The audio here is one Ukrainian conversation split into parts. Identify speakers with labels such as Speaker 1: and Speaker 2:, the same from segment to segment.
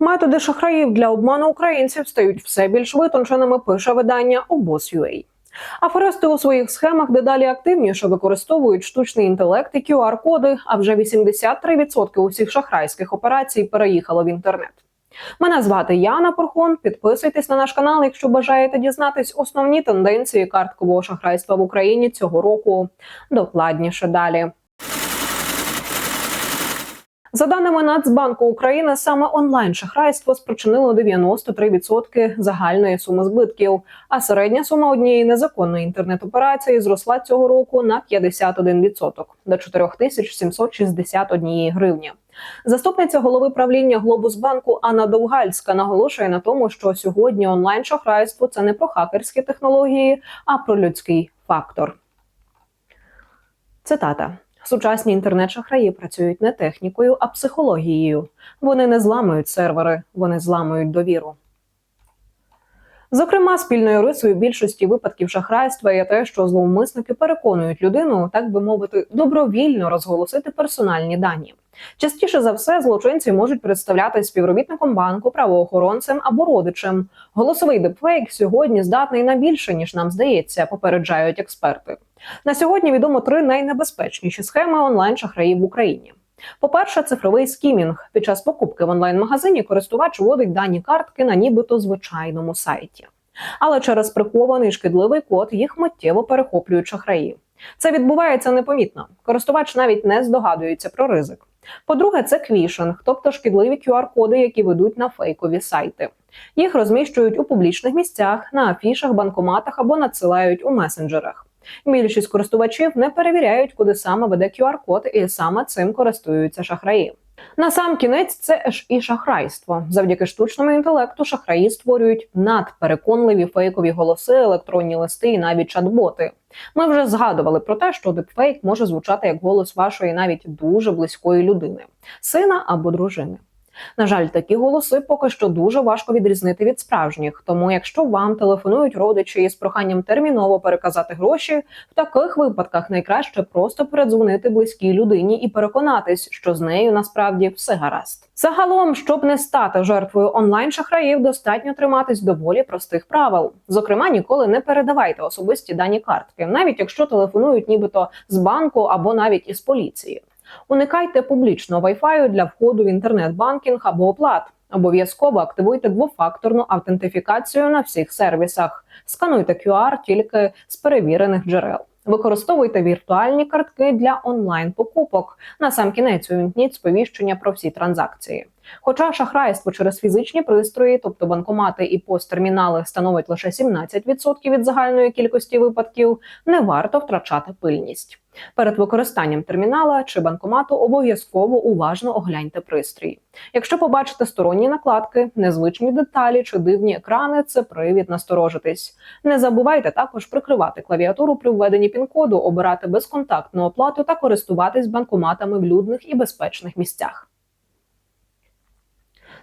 Speaker 1: Методи шахраїв для обману українців стають все більш витонченими. Пише видання обоз.ua. Аферисти у своїх схемах дедалі активніше використовують штучний інтелект і QR-коди. А вже 83% усіх шахрайських операцій переїхало в інтернет. Мене звати Яна Порхон. Підписуйтесь на наш канал, якщо бажаєте дізнатись основні тенденції карткового шахрайства в Україні цього року. Докладніше далі. За даними Нацбанку України, саме онлайн шахрайство спричинило 93% загальної суми збитків. А середня сума однієї незаконної інтернет-операції зросла цього року на 51% до 4761 гривні. Заступниця голови правління Глобусбанку Анна Довгальська наголошує на тому, що сьогодні онлайн шахрайство це не про хакерські технології, а про людський фактор. Цитата. Сучасні інтернет-шахраї працюють не технікою, а психологією. Вони не зламують сервери, вони зламують довіру. Зокрема, спільною рисою більшості випадків шахрайства є те, що зловмисники переконують людину, так би мовити, добровільно розголосити персональні дані. Частіше за все, злочинці можуть представляти співробітником банку, правоохоронцем або родичем. Голосовий депфейк сьогодні здатний на більше ніж нам здається, попереджають експерти. На сьогодні відомо три найнебезпечніші схеми онлайн-шахраїв в Україні. По-перше, цифровий скімінг. Під час покупки в онлайн-магазині користувач вводить дані картки на нібито звичайному сайті. Але через прихований шкідливий код їх миттєво перехоплюють шахраї. Це відбувається непомітно. Користувач навіть не здогадується про ризик. По-друге, це квішинг, тобто шкідливі QR-коди, які ведуть на фейкові сайти. Їх розміщують у публічних місцях, на афішах, банкоматах або надсилають у месенджерах. Більшість користувачів не перевіряють, куди саме веде QR-код, і саме цим користуються шахраї. На сам кінець це ж і шахрайство. Завдяки штучному інтелекту шахраї створюють надпереконливі фейкові голоси, електронні листи і навіть чат-боти. Ми вже згадували про те, що дипфейк може звучати як голос вашої навіть дуже близької людини, сина або дружини. На жаль, такі голоси поки що дуже важко відрізнити від справжніх. Тому, якщо вам телефонують родичі із проханням терміново переказати гроші, в таких випадках найкраще просто передзвонити близькій людині і переконатись, що з нею насправді все гаразд. Загалом, щоб не стати жертвою онлайн шахраїв, достатньо триматись доволі простих правил. Зокрема, ніколи не передавайте особисті дані картки, навіть якщо телефонують, нібито з банку або навіть із поліції. Уникайте публічного Wi-Fi для входу в інтернет-банкінг або оплат. Обов'язково активуйте двофакторну автентифікацію на всіх сервісах. Скануйте QR тільки з перевірених джерел. Використовуйте віртуальні картки для онлайн-покупок. На сам кінець увімкніть сповіщення про всі транзакції. Хоча шахрайство через фізичні пристрої, тобто банкомати і посттермінали, становить лише 17% від загальної кількості випадків, не варто втрачати пильність. Перед використанням термінала чи банкомату обов'язково уважно огляньте пристрій. Якщо побачите сторонні накладки, незвичні деталі чи дивні екрани, це привід насторожитись. Не забувайте також прикривати клавіатуру при введенні пін-коду, обирати безконтактну оплату та користуватись банкоматами в людних і безпечних місцях.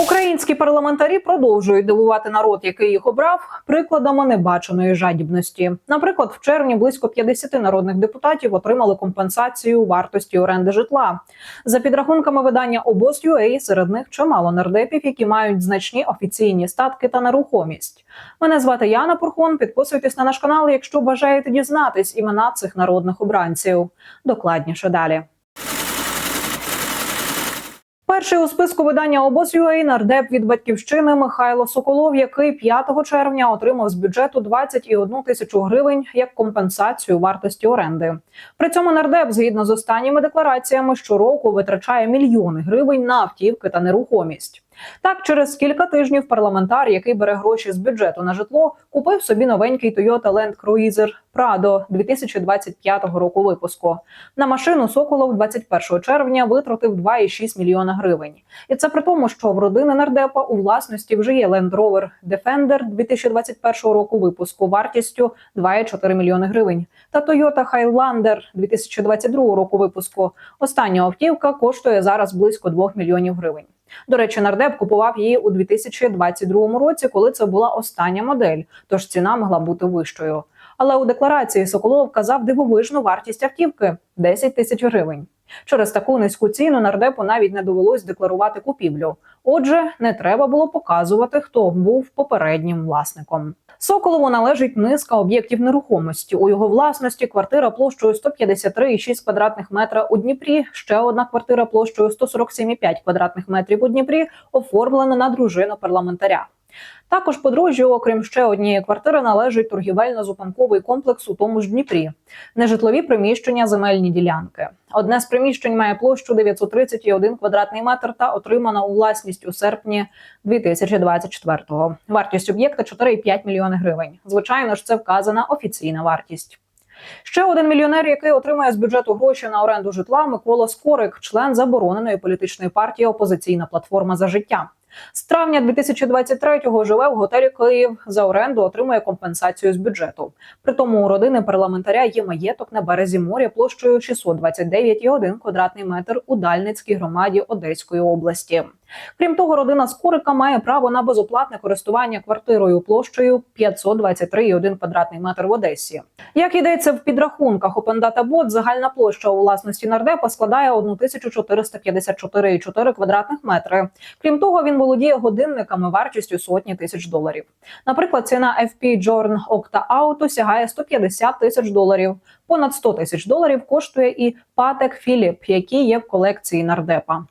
Speaker 1: Українські парламентарі продовжують дивувати народ, який їх обрав, прикладами небаченої жадібності. Наприклад, в червні близько 50 народних депутатів отримали компенсацію вартості оренди житла. За підрахунками видання обоз.ua, серед них чимало нардепів, які мають значні офіційні статки та нерухомість. Мене звати Яна Пурхон. Підписуйтесь на наш канал, якщо бажаєте дізнатись імена цих народних обранців. Докладніше далі. Перший у списку видання обоз.ua нардеп від батьківщини Михайло Соколов, який 5 червня отримав з бюджету 21 тисячу гривень як компенсацію вартості оренди. При цьому нардеп, згідно з останніми деклараціями, щороку витрачає мільйони гривень на автівки та нерухомість. Так, через кілька тижнів парламентар, який бере гроші з бюджету на житло, купив собі новенький Toyota Land Cruiser Prado 2025 року випуску. На машину Соколов 21 червня витратив 2,6 мільйона гривень. І це при тому, що в родини нардепа у власності вже є Land Rover Defender 2021 року випуску вартістю 2,4 мільйони гривень та Toyota Highlander 2022 року випуску. Остання автівка коштує зараз близько 2 мільйонів гривень. До речі, нардеп купував її у 2022 році, коли це була остання модель, тож ціна могла бути вищою. Але у декларації Соколов казав дивовижну вартість автівки 10 тисяч гривень. Через таку низьку ціну нардепу навіть не довелось декларувати купівлю. Отже, не треба було показувати, хто був попереднім власником. Соколову належить низка об'єктів нерухомості. У його власності квартира площею 153,6 квадратних метра у Дніпрі. Ще одна квартира площею 147,5 квадратних метрів у Дніпрі оформлена на дружину парламентаря. Також подружжю, окрім ще однієї квартири, належить торгівельно-зупинковий комплекс у тому ж Дніпрі, нежитлові приміщення, земельні ділянки. Одне з приміщень має площу 931 квадратний метр та отримана у власність у серпні 2024-го. Вартість об'єкта 4,5 мільйони гривень. Звичайно ж, це вказана офіційна вартість. Ще один мільйонер, який отримує з бюджету гроші на оренду житла, Микола Скорик, член забороненої політичної партії Опозиційна платформа за життя. З травня 2023-го живе в готелі Київ. За оренду отримує компенсацію з бюджету. При тому у родини парламентаря є маєток на березі моря площею 629,1 квадратний метр у Дальницькій громаді Одеської області. Крім того, родина Скорика має право на безоплатне користування квартирою площею 523,1 квадратний метр в Одесі. Як йдеться в підрахунках OpenDataBot, загальна площа у власності нардепа складає 1454,4 квадратних метри. Крім того, він володіє годинниками вартістю сотні тисяч доларів. Наприклад, ціна FP Journ Octa Auto сягає 150 тисяч доларів. Понад 100 тисяч доларів коштує і Patek Philippe, який є в колекції нардепа.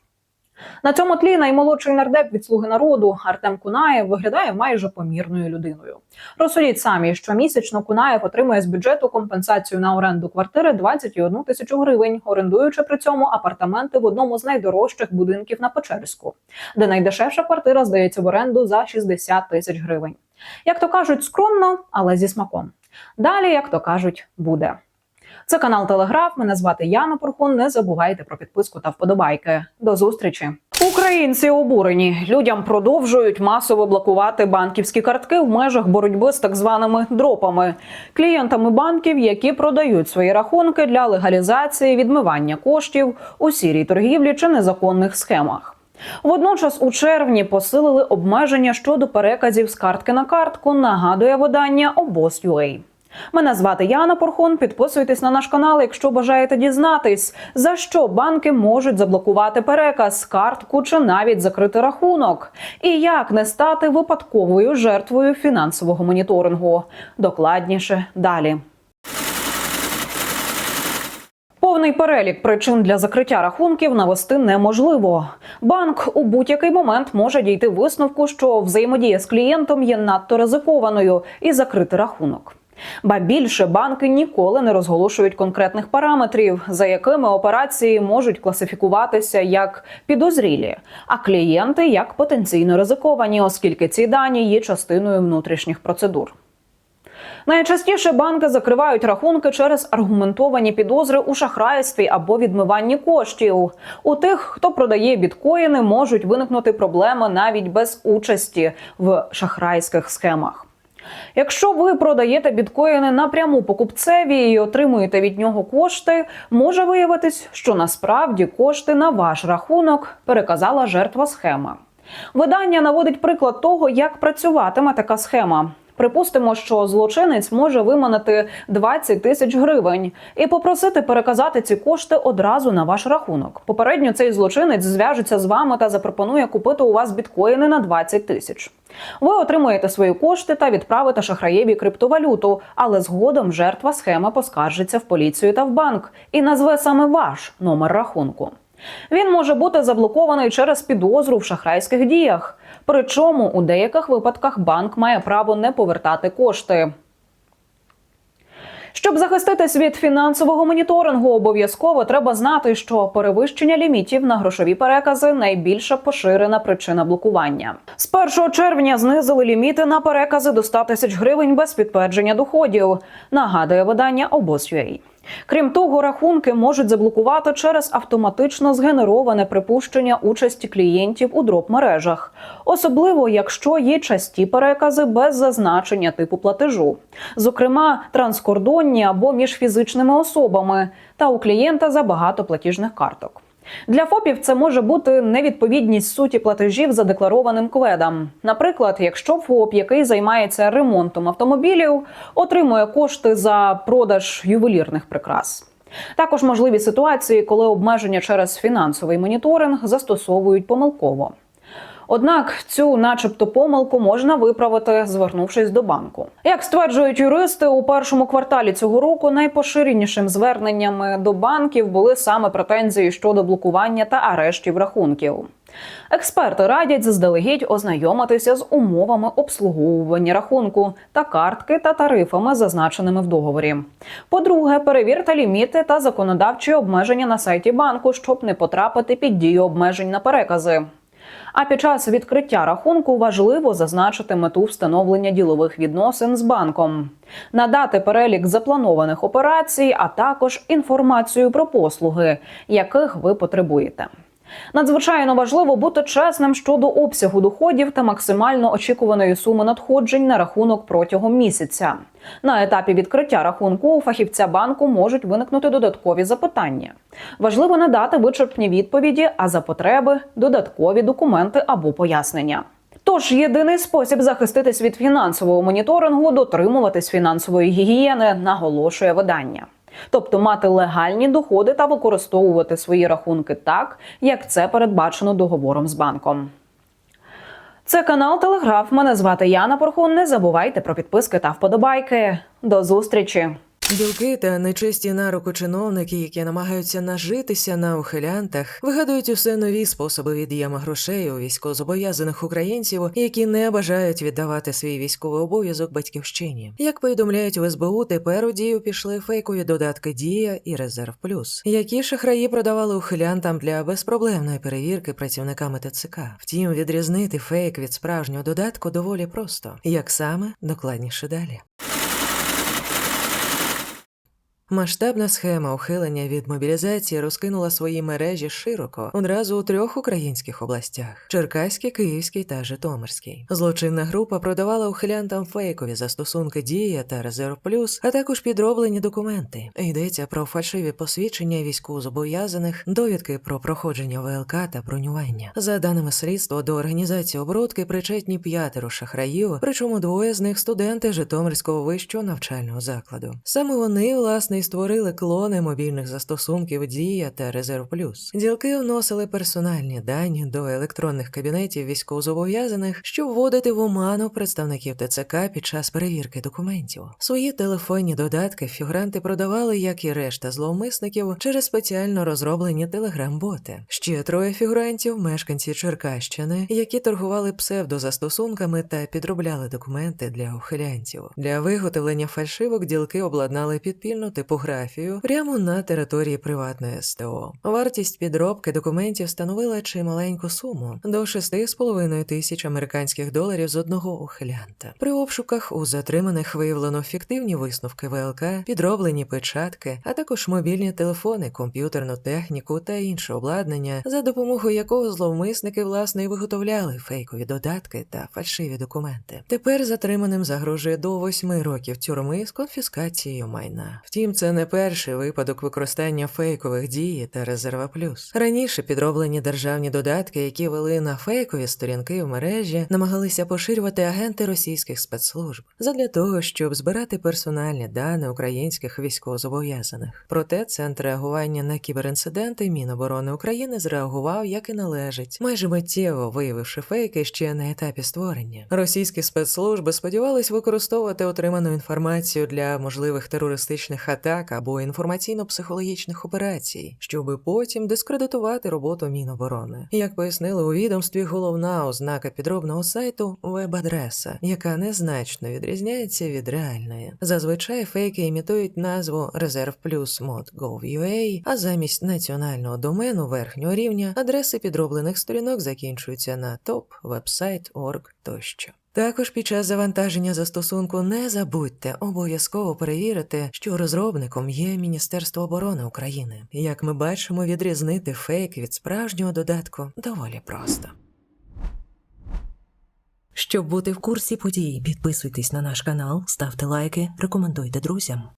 Speaker 1: На цьому тлі наймолодший нардеп від слуги народу Артем Кунаєв виглядає майже помірною людиною. Розсудіть самі, що місячно Кунаєв отримує з бюджету компенсацію на оренду квартири 21 тисячу гривень, орендуючи при цьому апартаменти в одному з найдорожчих будинків на Печерську, де найдешевша квартира здається в оренду за 60 тисяч гривень. Як то кажуть, скромно, але зі смаком. Далі, як то кажуть, буде. Це канал Телеграф. Мене звати Яна Порхун. Не забувайте про підписку та вподобайки. До зустрічі. Українці обурені. Людям продовжують масово блокувати банківські картки в межах боротьби з так званими дропами, клієнтами банків, які продають свої рахунки для легалізації відмивання коштів у сірій торгівлі чи незаконних схемах. Водночас у червні посилили обмеження щодо переказів з картки на картку. Нагадує видання обоз.ua. Мене звати Яна Порхон. Підписуйтесь на наш канал, якщо бажаєте дізнатись, за що банки можуть заблокувати переказ, картку чи навіть закрити рахунок, і як не стати випадковою жертвою фінансового моніторингу. Докладніше далі. Повний перелік причин для закриття рахунків навести неможливо. Банк у будь-який момент може дійти висновку, що взаємодія з клієнтом є надто ризикованою і закрити рахунок. Ба більше банки ніколи не розголошують конкретних параметрів, за якими операції можуть класифікуватися як підозрілі, а клієнти як потенційно ризиковані, оскільки ці дані є частиною внутрішніх процедур. Найчастіше банки закривають рахунки через аргументовані підозри у шахрайстві або відмиванні коштів. У тих, хто продає біткоїни, можуть виникнути проблеми навіть без участі в шахрайських схемах. Якщо ви продаєте біткоїни напряму покупцеві і отримуєте від нього кошти, може виявитись, що насправді кошти на ваш рахунок переказала жертва схема. Видання наводить приклад того, як працюватиме така схема. Припустимо, що злочинець може виманити 20 тисяч гривень і попросити переказати ці кошти одразу на ваш рахунок. Попередньо цей злочинець зв'яжеться з вами та запропонує купити у вас біткоїни на 20 тисяч. Ви отримуєте свої кошти та відправите шахраєві криптовалюту, але згодом жертва схеми поскаржиться в поліцію та в банк і назве саме ваш номер рахунку. Він може бути заблокований через підозру в шахрайських діях. Причому у деяких випадках банк має право не повертати кошти. Щоб захиститись від фінансового моніторингу, обов'язково треба знати, що перевищення лімітів на грошові перекази найбільша поширена причина блокування. З 1 червня знизили ліміти на перекази до 100 тисяч гривень без підтвердження доходів. Нагадує видання обоз.ua. Крім того, рахунки можуть заблокувати через автоматично згенероване припущення участі клієнтів у дроп мережах, особливо якщо є часті перекази без зазначення типу платежу, зокрема транскордонні або між фізичними особами, та у клієнта забагато платіжних карток. Для ФОПів це може бути невідповідність суті платежів задекларованим кведам. Наприклад, якщо ФОП, який займається ремонтом автомобілів, отримує кошти за продаж ювелірних прикрас. Також можливі ситуації, коли обмеження через фінансовий моніторинг застосовують помилково. Однак цю, начебто, помилку можна виправити, звернувшись до банку. Як стверджують юристи, у першому кварталі цього року найпоширенішим зверненнями до банків були саме претензії щодо блокування та арештів рахунків. Експерти радять заздалегідь ознайомитися з умовами обслуговування рахунку та картки та тарифами, зазначеними в договорі. По-друге, перевірте ліміти та законодавчі обмеження на сайті банку, щоб не потрапити під дію обмежень на перекази. А під час відкриття рахунку важливо зазначити мету встановлення ділових відносин з банком, надати перелік запланованих операцій, а також інформацію про послуги, яких ви потребуєте. Надзвичайно важливо бути чесним щодо обсягу доходів та максимально очікуваної суми надходжень на рахунок протягом місяця. На етапі відкриття рахунку у фахівця банку можуть виникнути додаткові запитання. Важливо надати вичерпні відповіді, а за потреби додаткові документи або пояснення. Тож єдиний спосіб захиститись від фінансового моніторингу дотримуватись фінансової гігієни, наголошує видання. Тобто мати легальні доходи та використовувати свої рахунки так, як це передбачено договором з банком. Це канал Телеграф. Мене звати Яна Порхун. Не забувайте про підписки та вподобайки. До зустрічі!
Speaker 2: Білки та нечисті на руку чиновники, які намагаються нажитися на ухилянтах, вигадують усе нові способи від'єма грошей у військовозобов'язаних українців, які не бажають віддавати свій військовий обов'язок батьківщині. Як повідомляють в СБУ, тепер у дію пішли фейкові додатки Дія і Резерв Плюс, які шахраї продавали ухилянтам для безпроблемної перевірки працівниками ТЦК. Втім, відрізнити фейк від справжнього додатку доволі просто. Як саме докладніше далі. Масштабна схема ухилення від мобілізації розкинула свої мережі широко одразу у трьох українських областях: Черкаській, Київській та Житомирській. Злочинна група продавала ухилянтам фейкові застосунки Дія та Резерв Плюс, а також підроблені документи. Йдеться про фальшиві посвідчення військовозобов'язаних, довідки про проходження ВЛК та бронювання. За даними слідства, до організації оборудки причетні п'ятеро шахраїв, причому двоє з них студенти Житомирського вищого навчального закладу. Саме вони власне і створили клони мобільних застосунків Дія та Резерв Плюс. Ділки вносили персональні дані до електронних кабінетів військовозобов'язаних, щоб вводити в оману представників ТЦК під час перевірки документів. Свої телефонні додатки фігуранти продавали, як і решта зловмисників, через спеціально розроблені телеграм-боти. Ще троє фігурантів, мешканці Черкащини, які торгували псевдозастосунками та підробляли документи для ухилянців. Для виготовлення фальшивок ділки обладнали підпільну типографію прямо на території приватної СТО. Вартість підробки документів становила чималеньку суму до 6,5 тисяч американських доларів з одного ухилянта. При обшуках у затриманих виявлено фіктивні висновки ВЛК, підроблені печатки, а також мобільні телефони, комп'ютерну техніку та інше обладнання, за допомогою якого зловмисники власне і виготовляли фейкові додатки та фальшиві документи. Тепер затриманим загрожує до 8 років тюрми з конфіскацією майна. Втім, це не перший випадок використання фейкових дій та резерва плюс. Раніше підроблені державні додатки, які вели на фейкові сторінки в мережі, намагалися поширювати агенти російських спецслужб задля того, щоб збирати персональні дані українських військовозобов'язаних. Проте центр реагування на кіберінциденти Міноборони України зреагував як і належить, майже миттєво виявивши фейки ще на етапі створення. Російські спецслужби сподівались використовувати отриману інформацію для можливих терористичних атак або інформаційно-психологічних операцій, щоби потім дискредитувати роботу Міноборони. Як пояснили у відомстві, головна ознака підробного сайту веб-адреса, яка незначно відрізняється від реальної. Зазвичай фейки імітують назву Резерв Плюс Mod.gov.ua, а замість національного домену верхнього рівня адреси підроблених сторінок закінчуються на топ, вебсайт, тощо. Також під час завантаження застосунку не забудьте обов'язково перевірити, що розробником є Міністерство оборони України. Як ми бачимо, відрізнити фейк від справжнього додатку доволі просто. Щоб бути в курсі подій, підписуйтесь на наш канал, ставте лайки, рекомендуйте друзям.